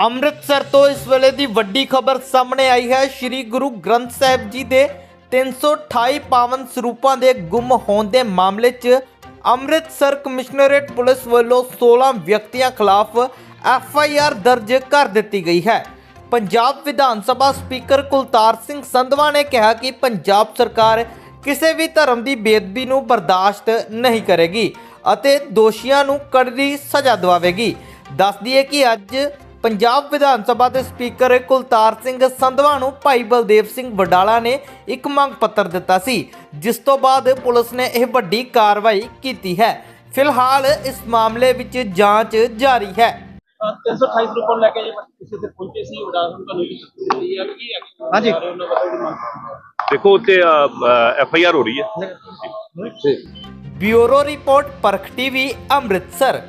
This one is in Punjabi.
ਅੰਮ੍ਰਿਤਸਰ ਤੋਂ ਇਸ ਵੇਲੇ ਦੀ ਵੱਡੀ ਖਬਰ ਸਾਹਮਣੇ ਆਈ ਹੈ। ਸ੍ਰੀ ਗੁਰੂ ਗ੍ਰੰਥ ਸਾਹਿਬ ਜੀ ਦੇ 328 ਪਾਵਨ ਸਰੂਪਾਂ ਦੇ ਗੁੰਮ ਹੋਣ ਦੇ ਮਾਮਲੇ 'ਚ ਅੰਮ੍ਰਿਤਸਰ ਕਮਿਸ਼ਨਰੇਟ ਪੁਲਿਸ ਵੱਲੋਂ 16 ਵਿਅਕਤੀਆਂ ਖਿਲਾਫ ਐਫ ਆਈ ਆਰ ਦਰਜ ਕਰ ਦਿੱਤੀ ਗਈ ਹੈ। ਪੰਜਾਬ ਵਿਧਾਨ ਸਭਾ ਸਪੀਕਰ ਕੁਲਤਾਰ ਸਿੰਘ ਸੰਧਵਾ ਨੇ ਕਿਹਾ ਕਿ ਪੰਜਾਬ ਸਰਕਾਰ ਕਿਸੇ ਵੀ ਧਰਮ ਦੀ ਬੇਅਦਬੀ ਨੂੰ ਬਰਦਾਸ਼ਤ ਨਹੀਂ ਕਰੇਗੀ ਅਤੇ ਦੋਸ਼ੀਆਂ ਨੂੰ ਕੜੀ ਸਜ਼ਾ ਦਿਵਾਵੇਗੀ। ਦੱਸ ਦਈਏ ਕਿ ਅੱਜ ਪੰਜਾਬ ਵਿਧਾਨ ਸਭਾ ਦੇ ਸਪੀਕਰ ਕੁਲਤਾਰ ਸਿੰਘ ਸੰਧਵਾ ਨੂੰ ਭਾਈ ਬਲਦੇਵ ਸਿੰਘ ਵਡਾਲਾ ਨੇ ਇੱਕ ਮੰਗ ਪੱਤਰ ਦਿੱਤਾ ਸੀ ਜਿਸ ਤੋਂ ਬਾਅਦ ਪੁਲਿਸ ਨੇ ਇਹ ਵੱਡੀ ਕਾਰਵਾਈ ਕੀਤੀ ਹੈ। ਫਿਲਹਾਲ ਇਸ ਮਾਮਲੇ ਵਿੱਚ ਜਾਂਚ ਜਾਰੀ ਹੈ। 328 ਰੁਪਏ ਲੈ ਕੇ ਕਿਸੇ ਤੇ ਪਹੁੰਚੇ ਸੀ ਉਡਾਨ ਤੁਹਾਨੂੰ ਦਿੱਤੀ ਹੈ ਕਿ ਹਾਂਜੀ। ਦੀ ਦੇਖੋ ਉੱਤੇ ਐਫ ਆਈ ਆਰ ਹੋ ਰਹੀ ਹੈ। Bureau report Parakh TV Amritsar.